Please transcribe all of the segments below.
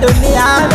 dunia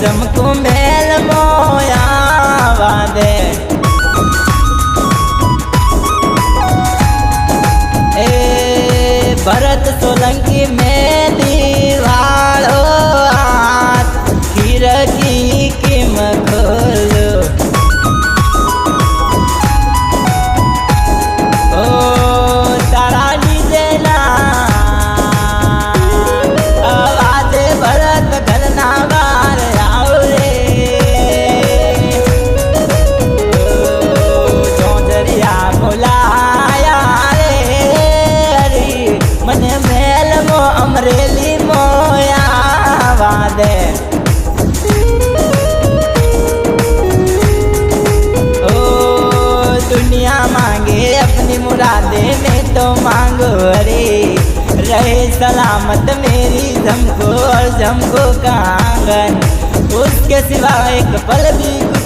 ચમકું મેલ મોયા દે એ ભરત સોલંકી મેલ रहे सलामत मेरी जमको और जमको का आंगन उसके सिवा एक पल भी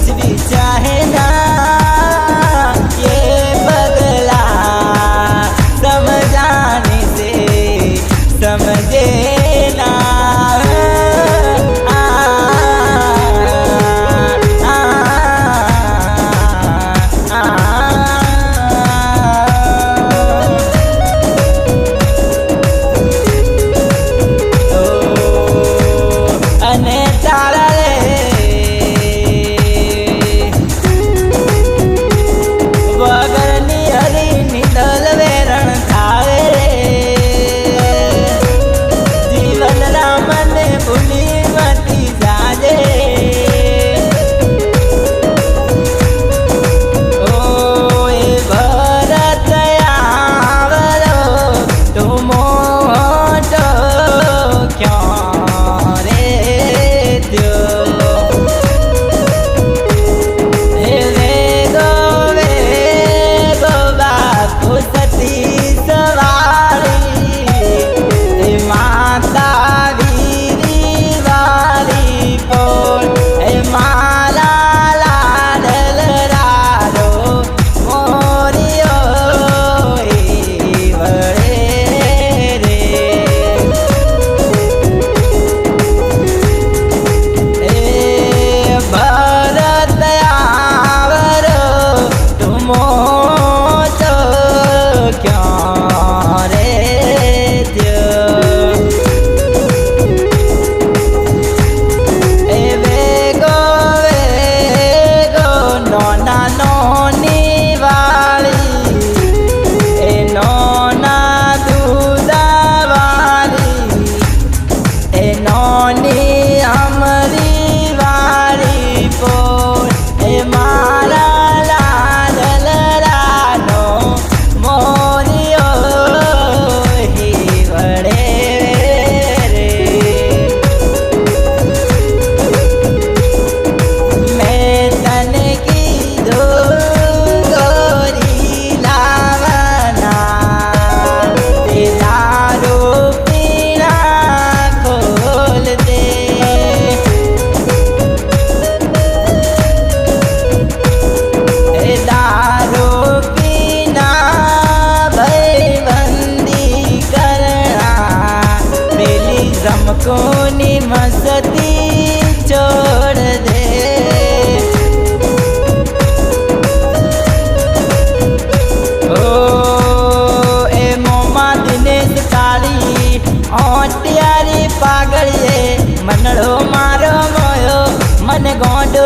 morning. માં સતી છોડ દે ઓ એ મોમાં દિનેશ કાળી ઓટિયારી પાગળીએ મનડો મારો મોયો મને ગોંડો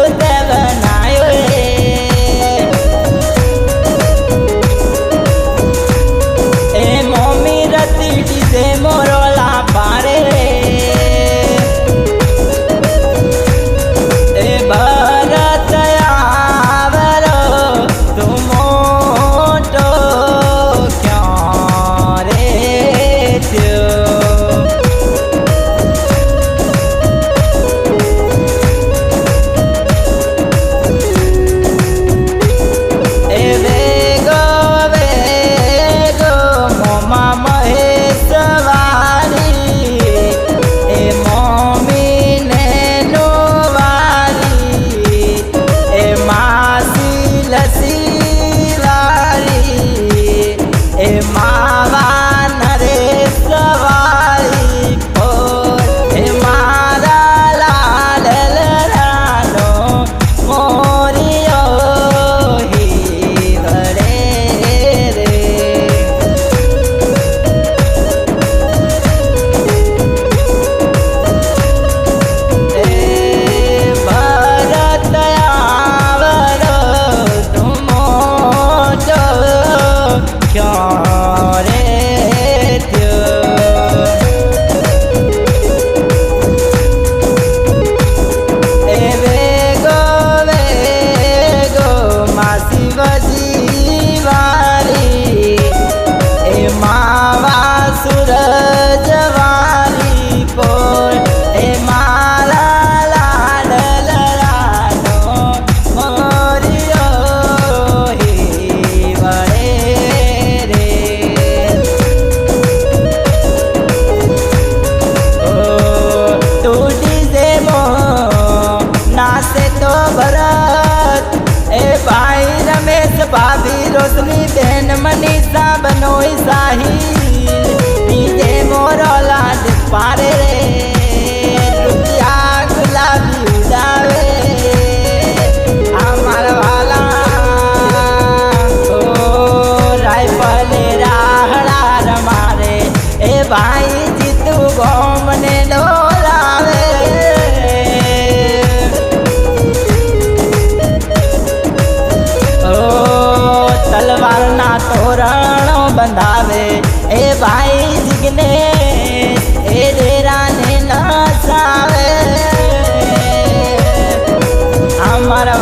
ભાભી રોશની બેન મનીષા બનોઈ સાહી મોરો લાડ પારે સવારના તોરણ બંધાવે. એ ભાઈ જીગને એ ડેરાને નસાવે. અમારા